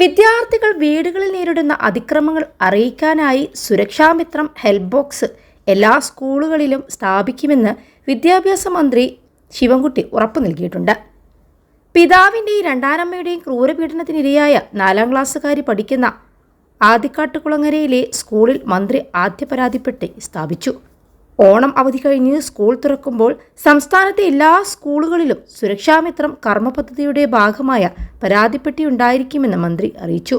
വിദ്യാർത്ഥികൾ വീടുകളിൽ നേരിടുന്ന അതിക്രമങ്ങൾ അറിയിക്കാനായി സുരക്ഷാമിത്രം ഹെൽപ്പ് ബോക്സ് എല്ലാ സ്കൂളുകളിലും സ്ഥാപിക്കുമെന്ന് വിദ്യാഭ്യാസ മന്ത്രി ശിവൻകുട്ടി ഉറപ്പു നൽകിയിട്ടുണ്ട്. പിതാവിന്റെയും രണ്ടാനമ്മയുടെയും ക്രൂരപീഡനത്തിനിരയായ നാലാം ക്ലാസ്സുകാരി പഠിക്കുന്ന ആദിക്കാട്ടുകുളങ്ങരയിലെ സ്കൂളിൽ മന്ത്രി ആദ്യ പരാതിപ്പെട്ടി സ്ഥാപിച്ചു. ഓണം അവധി കഴിഞ്ഞ് സ്കൂൾ തുറക്കുമ്പോൾ സംസ്ഥാനത്തെ എല്ലാ സ്കൂളുകളിലും സുരക്ഷാമിത്രം കർമ്മ പദ്ധതിയുടെ ഭാഗമായ പരാതിപ്പെട്ടി ഉണ്ടായിരിക്കുമെന്ന് മന്ത്രി അറിയിച്ചു.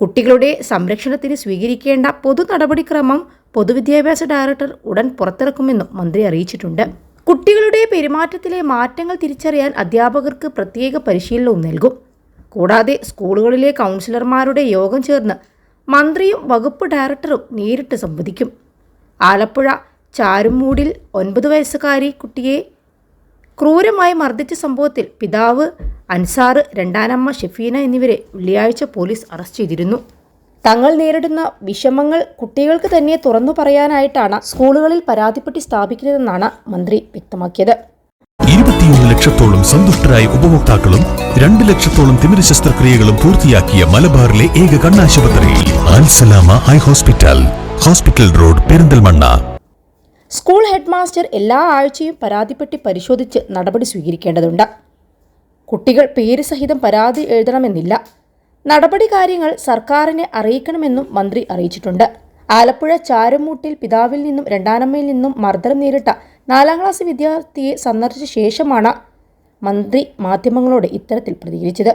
കുട്ടികളുടെ സംരക്ഷണത്തിന് സ്വീകരിക്കേണ്ട പൊതു നടപടിക്രമം പൊതുവിദ്യാഭ്യാസ ഡയറക്ടർ ഉടൻ പുറത്തിറക്കുമെന്നും മന്ത്രി അറിയിച്ചിട്ടുണ്ട്. കുട്ടികളുടെ പെരുമാറ്റത്തിലെ മാറ്റങ്ങൾ തിരിച്ചറിയാൻ അധ്യാപകർക്ക് പ്രത്യേക പരിശീലനവും നൽകും. കൂടാതെ സ്കൂളുകളിലെ കൗൺസിലർമാരുടെ യോഗം ചേർന്ന് മന്ത്രിയും വകുപ്പ് ഡയറക്ടറും നേരിട്ട് സംവദിക്കും. ആലപ്പുഴ ചാരുമൂടിൽ ഒൻപത് വയസ്സുകാരി കുട്ടിയെ ക്രൂരമായി മർദ്ദിച്ച സംഭവത്തിൽ പിതാവ് അൻസാറ് രണ്ടാനമ്മ ഷെഫീന എന്നിവരെ വെള്ളിയാഴ്ച പോലീസ് അറസ്റ്റ് ചെയ്തിരുന്നു. തങ്ങൾ നേരിടുന്ന വിഷമങ്ങൾ കുട്ടികൾക്ക് തന്നെ തുറന്നു പറയാനായിട്ടാണ് സ്കൂളുകളിൽ പരാതിപ്പെട്ടി സ്ഥാപിക്കുന്നതെന്നാണ് മന്ത്രി വ്യക്തമാക്കിയത്. ഇരുപത്തിയൊന്ന് ലക്ഷത്തോളം സന്തുഷ്ടരായ ഉപഭോക്താക്കളും രണ്ട് ലക്ഷത്തോളം തിമിര ശസ്ത്രക്രിയകളും പൂർത്തിയാക്കിയ മലബാറിലെ ഏക കണ്ണാശുപത്രി Alsalama high hospital. Hospital road Perinthalmanna. School headmaster എല്ലാ ആഴ്ചയും പരാതിപ്പെട്ടി പരിശോധിച്ച് നടപടി സ്വീകരിക്കേണ്ടതുണ്ട്. കുട്ടികൾ പേര് സഹിതം പരാതി എഴുതണമെന്നില്ല. നടപടി കാര്യങ്ങൾ സർക്കാരിനെ അറിയിക്കണമെന്നും മന്ത്രി അറിയിച്ചിട്ടുണ്ട്. ആലപ്പുഴ ചാരുമൂട്ടിൽ പിതാവിൽ നിന്നും രണ്ടാനമ്മയിൽ നിന്നും മർദ്ദനം നേരിട്ട നാലാം ക്ലാസ് വിദ്യാർത്ഥിയെ സന്ദർശിച്ച ശേഷമാണ് മന്ത്രി മാധ്യമങ്ങളോട് ഇത്തരത്തിൽ പ്രതികരിച്ചത്.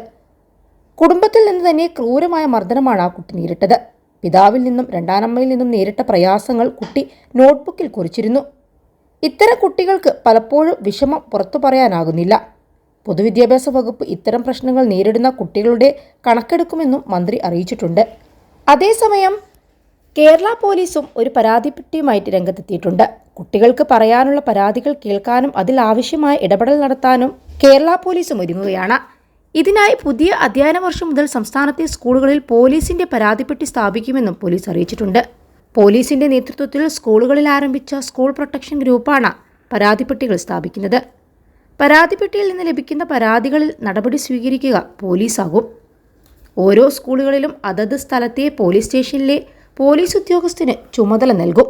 കുടുംബത്തിൽ നിന്ന് തന്നെ ക്രൂരമായ മർദ്ദനമാണ് ആ കുട്ടി നേരിട്ടത്. പിതാവിൽ നിന്നും രണ്ടാനമ്മയിൽ നിന്നും നേരിട്ട പ്രയാസങ്ങൾ കുട്ടി നോട്ട്ബുക്കിൽ കുറിച്ചിരുന്നു. ഇത്തരം കുട്ടികൾക്ക് പലപ്പോഴും വിഷമം പുറത്തു പറയാനാകുന്നില്ല. പൊതുവിദ്യാഭ്യാസ വകുപ്പ് ഇത്തരം പ്രശ്നങ്ങൾ നേരിടുന്ന കുട്ടികളുടെ കണക്കെടുക്കുമെന്നും മന്ത്രി അറിയിച്ചിട്ടുണ്ട്. അതേസമയം കേരള പോലീസും ഒരു പരാതിപ്പെട്ടിയുമായിട്ട് രംഗത്തെത്തിയിട്ടുണ്ട്. കുട്ടികൾക്ക് പറയാനുള്ള പരാതികൾ കേൾക്കാനും അതിൽ ആവശ്യമായ ഇടപെടൽ നടത്താനും കേരള പോലീസും ഒരുങ്ങുകയാണ്. ഇതിനായി പുതിയ അധ്യയന വർഷം മുതൽ സംസ്ഥാനത്തെ സ്കൂളുകളിൽ പോലീസിന്റെ പരാതിപ്പെട്ടി സ്ഥാപിക്കുമെന്നും പോലീസ് അറിയിച്ചിട്ടുണ്ട്. പോലീസിന്റെ നേതൃത്വത്തിൽ സ്കൂളുകളിൽ ആരംഭിച്ച സ്കൂൾ പ്രൊട്ടക്ഷൻ ഗ്രൂപ്പാണ് പരാതിപ്പെട്ടികൾ സ്ഥാപിക്കുന്നത്. പരാതിപ്പെട്ടിയിൽ നിന്ന് ലഭിക്കുന്ന പരാതികളിൽ നടപടി സ്വീകരിക്കുക പോലീസാകും. ഓരോ സ്കൂളുകളിലും അതത് സ്ഥലത്തെ പോലീസ് സ്റ്റേഷനിലെ പോലീസ് ഉദ്യോഗസ്ഥന് ചുമതല നൽകും.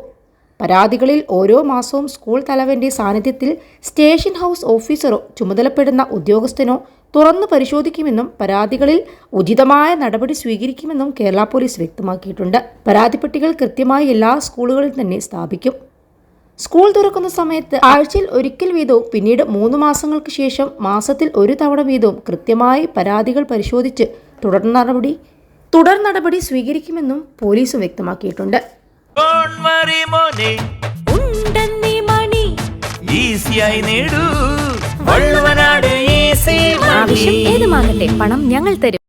പരാതികളിൽ ഓരോ മാസവും സ്കൂൾ തലവന്റെ സാന്നിധ്യത്തിൽ സ്റ്റേഷൻ ഹൗസ് ഓഫീസറോ ചുമതലപ്പെടുന്ന ഉദ്യോഗസ്ഥനോ തുറന്നു പരിശോധിക്കുമെന്നും പരാതികളിൽ ഉചിതമായ നടപടി സ്വീകരിക്കുമെന്നും കേരള പോലീസ് വ്യക്തമാക്കിയിട്ടുണ്ട്. പരാതിപ്പെട്ടികൾ കൃത്യമായി എല്ലാ സ്കൂളുകളിൽ തന്നെ സ്ഥാപിക്കും. സ്കൂൾ തുറക്കുന്ന സമയത്ത് ആഴ്ചയിൽ ഒരിക്കൽ വീതവും പിന്നീട് മൂന്ന് മാസങ്ങൾക്ക് ശേഷം മാസത്തിൽ ഒരു തവണ വീതവും കൃത്യമായി പരാതികൾ പരിശോധിച്ച് തുടർ നടപടി തുടർ നടപടി സ്വീകരിക്കുമെന്നും പോലീസും വ്യക്തമാക്കിയിട്ടുണ്ട്. ഈസിയായി നേടൂ. ആവശ്യം ഏതുമാകട്ടെ പണം ഞങ്ങൾ തരും.